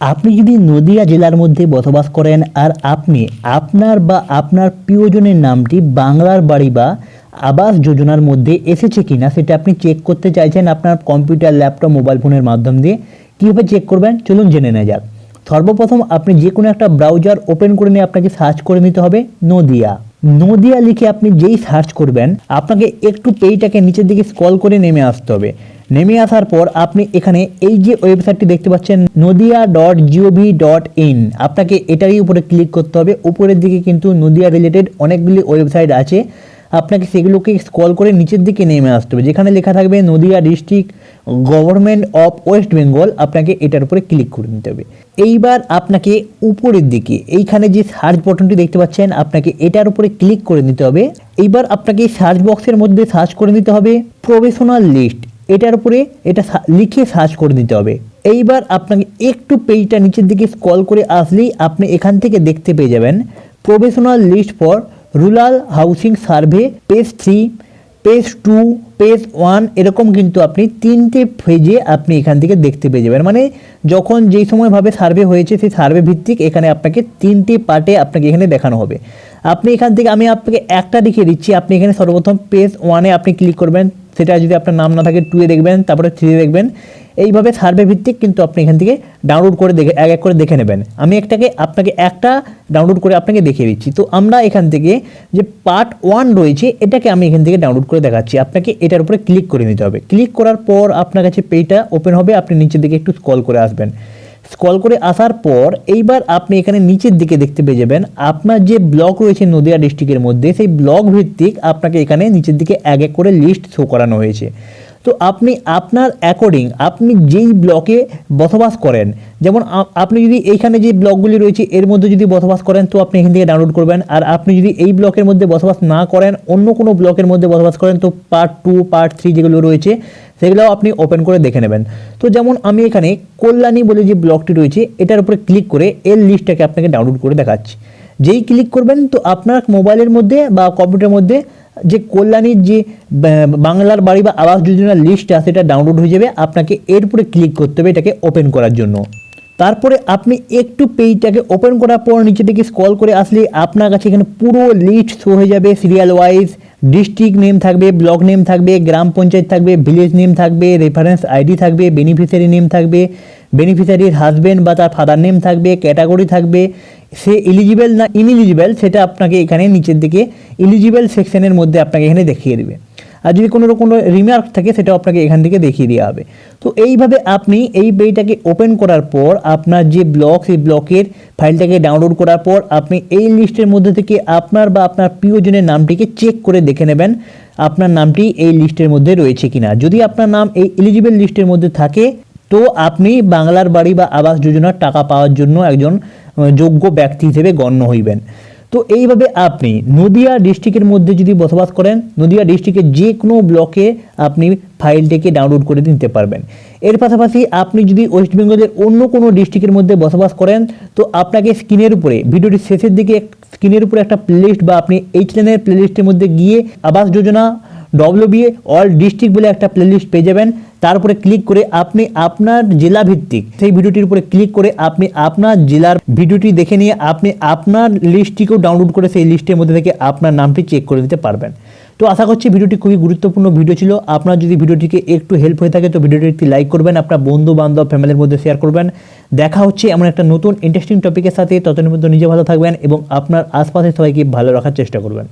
আপনি যদি নদিয়া জেলার মধ্যে বসবাস করেন আর আপনি আপনার বা আপনার প্রিয়জনের নামটি বাংলার বাড়ি বা আবাস যোজনার মধ্যে এসেছে কিনা সেটা আপনি চেক করতে চাইছেন আপনার কম্পিউটার ল্যাপটপ মোবাইল ফোনের মাধ্যম দিয়ে, কীভাবে চেক করবেন? চলুন জেনে নেওয়া যাক। সর্বপ্রথম আপনি যে কোনো একটা ব্রাউজার ওপেন করে নিয়ে আপনাকে সার্চ করে নিতে হবে নদিয়া। নদিয়া লিখে আপনি যেই সার্চ করবেন, আপনাকে একটু পেইটাকে নিচের দিকে স্কল করে নেমে আসতে হবে। নেমে আসার পর আপনি এখানে এই যে ওয়েবসাইটটি দেখতে পাচ্ছেন, Nadia dot GOV dot in আপনাকে এটারই উপরে ক্লিক করতে হবে। উপরের দিকে কিন্তু নদিয়া রিলেটেড অনেকগুলি ওয়েবসাইট আছে। আপনাকে সেগুলোকে স্কল করে নিচের দিকে নেমে আসতে হবে। যেখানে লেখা থাকবে Nadia district government of West Bengal আপনাকে এটার উপরে ক্লিক করে নিতে হবে। এইবার আপনাকে উপরের দিকে, এইখানে যে সার্চ বটনটি দেখতে পাচ্ছেন, আপনাকে এটার উপরে ক্লিক করে নিতে হবে। এইবার আপনাকে সার্চ বক্সের মধ্যে সার্চ করে নিতে হবে প্রফেশনাল লিস্ট এটার উপরে এটা লিখে সার্চ করে দিতে হবে। এইবার আপনাকে একটু পেজটা নিচের দিকে স্ক্রল করে আসলেই আপনি এখান থেকে দেখতে পেয়ে যাবেন professional list for rural housing survey, page three, page two, page one, এরকম কিন্তু আপনি তিনটে পেজে আপনি এখান থেকে দেখতে পেয়ে যাবেন। মানে যখন যেই সময়ভাবে সার্ভে হয়েছে, সেই সার্ভে ভিত্তিক এখানে আপনাকে তিনটি পার্টে আপনাকে এখানে দেখানো হবে। আপনি এখান থেকে আমি আপনাকে একটা দেখিয়ে দিচ্ছি। আপনি এখানে সর্বপ্রথম পেজ ওয়ানে আপনি ক্লিক করবেন। সেটা যদি আপনার নাম না থাকে টুয়ে দেখবেন, তারপরে থ্রি দেখবেন। এইভাবে সার্ভে ভিত্তিক কিন্তু আপনি এখান থেকে ডাউনলোড করে দেখে, এক এক করে দেখে নেবেন। আমি একটাকে, আপনাকে একটা ডাউনলোড করে আপনাকে দেখিয়ে দিচ্ছি। তো আমরা এখান থেকে যে পার্ট ওয়ান রয়েছে, এটাকে আমি এখান থেকে ডাউনলোড করে দেখাচ্ছি। আপনাকে এটার উপরে ক্লিক করে নিতে হবে। ক্লিক করার পর আপনার কাছে পেজটা ওপেন হবে, আপনি নিচের দিকে একটু স্কল করে আসবেন। স্কল করে আসার পর এইবার আপনি এখানে নিচের দিকে দেখতে পেয়ে যাবেন। আপনার যে ব্লক রয়েছে নদিয়া ডিস্ট্রিক্টের মধ্যে, সেই ব্লক ভিত্তিক আপনাকে এখানে নিচের দিকে এক এক করে লিস্ট শো করানো হয়েছে। তো আপনি আপনার অ্যাকর্ডিং আপনি যেই ব্লকে বসবাস করেন, যেমন আপনি যদি এইখানে যে ব্লকগুলি রয়েছে, এর মধ্যে যদি বসবাস করেন, তো আপনি এখান থেকে ডাউনলোড করবেন। আর আপনি যদি এই ব্লকের মধ্যে বসবাস না করেন, অন্য কোনো ব্লকের মধ্যে বসবাস করেন, তো পার্ট টু পার্ট থ্রি যেগুলো রয়েছে, সেগুলোও আপনি ওপেন করে দেখে নেবেন। তো যেমন আমি এখানে কল্যাণী বলে যে ব্লকটি রয়েছে, এটার উপরে ক্লিক করে এর লিস্টটাকে আপনাকে ডাউনলোড করে দেখাচ্ছি। যেই ক্লিক করবেন, তো আপনার মোবাইলের মধ্যে বা কম্পিউটারের মধ্যে যে কল্যাণীর যে বাংলার বাড়ি বা আবাস যোজনার লিস্টটা সেটা ডাউনলোড হয়ে যাবে আপনাকে এর উপরে ক্লিক করতে হবে এটাকে ওপেন করার জন্য। তারপরে আপনি একটু পেজটাকে ওপেন করার পর নিচে থেকে স্ক্রল করে আসলে আপনার কাছে এখানে পুরো লিস্ট শো হয়ে যাবে সিরিয়াল ওয়াইজ ডিস্ট্রিক্ট নেম থাকবে ব্লক নেম থাকবে, গ্রাম পঞ্চায়েত থাকবে ভিলেজ নেম থাকবে রেফারেন্স আইডি থাকবে বেনিফিশিয়ারি নেম থাকবে বেনিফিশিয়ারির হাজব্যান্ড বা তার ফাদার নেম থাকবে ক্যাটাগরি থাকবে সে এলিজিবল না ইনএলিজিবল সেটা আপনাকে এখানে নিচের দিকে এলিজিবেল সেকশনের মধ্যে আপনাকে এখানে দেখিয়ে দেবে। আর যদি কোনো কোনো রিমার্ক থাকে সেটাও আপনাকে এখান থেকে দেখিয়ে দেওয়া হবে। তো এইভাবে আপনি এই বইটাকে ওপেন করার পর, আপনার যে ব্লক সেই ব্লকের ফাইলটাকে ডাউনলোড করার পর, আপনি এই লিস্টের মধ্যে থেকে আপনার বা আপনার প্রিয়জনের নামটিকে চেক করে দেখে নেবেন, আপনার নামটি এই লিস্টের মধ্যে রয়েছে কিনা। যদি আপনার নাম এই এলিজিবল লিস্টের মধ্যে থাকে, তো আপনি বাংলার বাড়ি বা আবাস যোজনার টাকা পাওয়ার জন্য একজন যোগ্য ব্যক্তি হিসেবে গণ্য হইবেন। তো এইভাবে আপনি নদিয়া ডিস্ট্রিক্টের মধ্যে যদি বসবাস করেন, নদিয়া ডিস্ট্রিক্টের যে কোনো ব্লকে আপনি ফাইলটিকে ডাউনলোড করে নিতে পারবেন। এর পাশাপাশি আপনি যদি ওয়েস্ট বেঙ্গলের অন্য কোনো ডিস্ট্রিক্টের মধ্যে বসবাস করেন, তো আপনাকে স্ক্রিনের উপরে ভিডিওটির শেষের দিকে স্ক্রিনের উপরে একটা প্লেলিস্ট বা আপনি এই চ্যানেলের প্লেলিস্টের মধ্যে গিয়ে আবাস যোজনা ডব্লিউবিএ অল ডিস্ট্রিক্ট বলে একটা প্লেলিস্ট পেয়ে যাবেন। তার উপরে ক্লিক করে আপনি আপনার জেলা ভিত্তিক সেই ভিডিওটির উপরে ক্লিক করে আপনি আপনার জেলার ভিডিওটি দেখে নিয়ে আপনি আপনার লিস্টটিকেও ডাউনলোড করে সেই লিস্টের মধ্যে থেকে আপনার নামটি চেক করে দিতে পারবেন। তো আশা করছি ভিডিওটি খুবই গুরুত্বপূর্ণ ভিডিও ছিল। আপনার যদি ভিডিওটিকে একটু হেল্প হয়ে থাকে তো ভিডিওটি একটি লাইক করবেন, আপনার বন্ধু বান্ধব ফ্যামিলির মধ্যে শেয়ার করবেন। দেখা হচ্ছে এমন একটা নতুন ইন্টারেস্টিং টপিকের সাথে। ততদিন পর্যন্ত নিজে ভালো থাকবেন এবং আপনার আশপাশের সবাইকে ভালো রাখার চেষ্টা করবেন।